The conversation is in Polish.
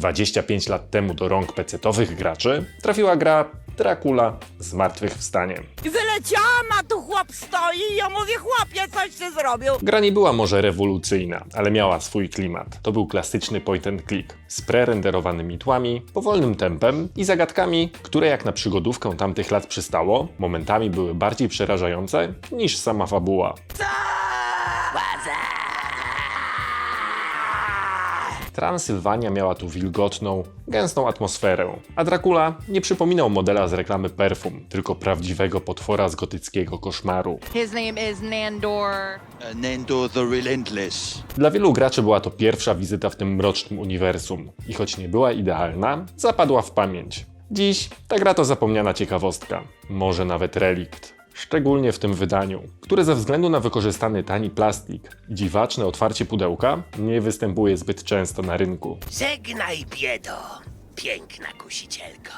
25 lat temu do rąk pecetowych graczy trafiła gra Dracula Zmartwychwstanie. I wyleciałam, a tu chłop stoi i ja mówię, chłopie, coś ty zrobił. Gra nie była może rewolucyjna, ale miała swój klimat. To był klasyczny point and click z prerenderowanymi tłami, powolnym tempem i zagadkami, które jak na przygodówkę tamtych lat przystało, momentami były bardziej przerażające niż sama fabuła. Transylwania miała tu wilgotną, gęstą atmosferę, a Dracula nie przypominał modela z reklamy perfum, tylko prawdziwego potwora z gotyckiego koszmaru. His name is Nandor. Uh, Nando the Relentless. Dla wielu graczy była to pierwsza wizyta w tym mrocznym uniwersum i choć nie była idealna, zapadła w pamięć. Dziś ta gra to zapomniana ciekawostka, może nawet relikt. Szczególnie w tym wydaniu, które ze względu na wykorzystany tani plastik dziwaczne otwarcie pudełka nie występuje zbyt często na rynku. Żegnaj, biedo, piękna kusicielko.